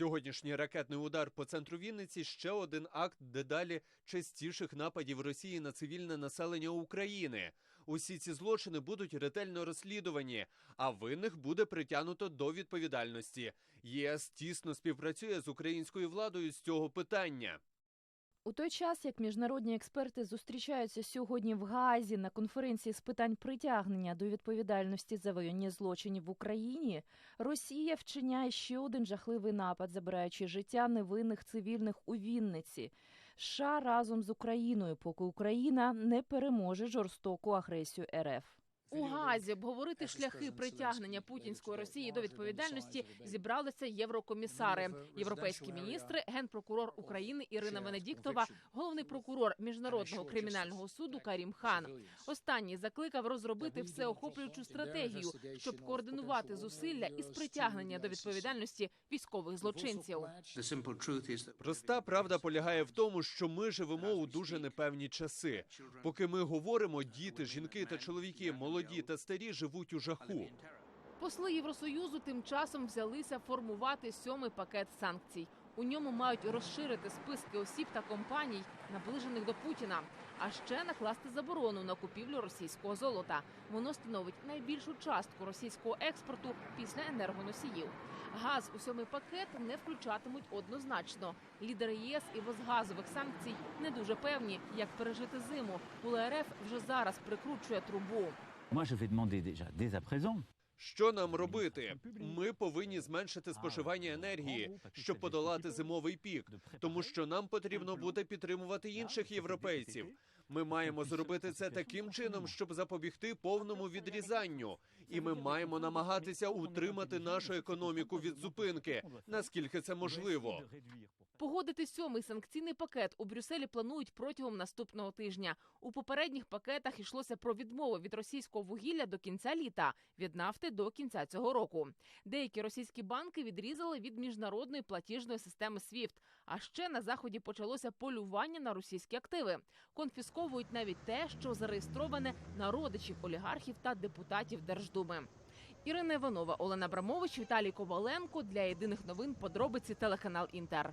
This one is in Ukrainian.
Сьогоднішній ракетний удар по центру Вінниці ще один акт дедалі частіших нападів Росії на цивільне населення України. Усі ці злочини будуть ретельно розслідувані, а винних буде притягнуто до відповідальності. ЄС тісно співпрацює з українською владою з цього питання. У той час, як міжнародні експерти зустрічаються сьогодні в Гаазі на конференції з питань притягнення до відповідальності за воєнні злочини в Україні, Росія вчиняє ще один жахливий напад, забираючи життя невинних цивільних у Вінниці. США разом з Україною, поки Україна не переможе жорстоку агресію РФ. У Газі обговорити шляхи притягнення путінської Росії до відповідальності зібралися єврокомісари, європейські міністри, генпрокурор України Ірина Венедіктова, головний прокурор міжнародного кримінального суду Карім Хан. Останній закликав розробити всеохоплюючу стратегію, щоб координувати зусилля із притягнення до відповідальності військових злочинців. Проста правда полягає в тому, що ми живемо у дуже непевні часи. Поки ми говоримо, діти, жінки та чоловіки, молоді та старі живуть у жаху. Посли Євросоюзу тим часом взялися формувати сьомий пакет санкцій. У ньому мають розширити списки осіб та компаній, наближених до Путіна, а ще накласти заборону на купівлю російського золота. Воно становить найбільшу частку російського експорту після енергоносіїв. Газ у сьомий пакет не включатимуть однозначно. Лідери ЄС і газових санкцій не дуже певні, як пережити зиму. УЛРФ вже зараз прикручує трубу. Moi, je vais demander déjà, dès à présent, Що нам робити? Ми повинні зменшити споживання енергії, щоб подолати зимовий пік, тому що нам потрібно буде підтримувати інших європейців. Ми маємо зробити це таким чином, щоб запобігти повному відрізанню, і ми маємо намагатися утримати нашу економіку від зупинки, наскільки це можливо. Погодити сьомий санкційний пакет у Брюсселі планують протягом наступного тижня. У попередніх пакетах йшлося про відмову від російського вугілля до кінця літа, від нафти до кінця цього року. Деякі російські банки відрізали від міжнародної платіжної системи SWIFT. А ще на заході почалося полювання на російські активи. Конфісковують навіть те, що зареєстроване на родичів олігархів та депутатів Держдуми. Ірина Іванова, Олена Брамович, Віталій Коваленко для єдиних новин. Подробиці телеканал Інтер.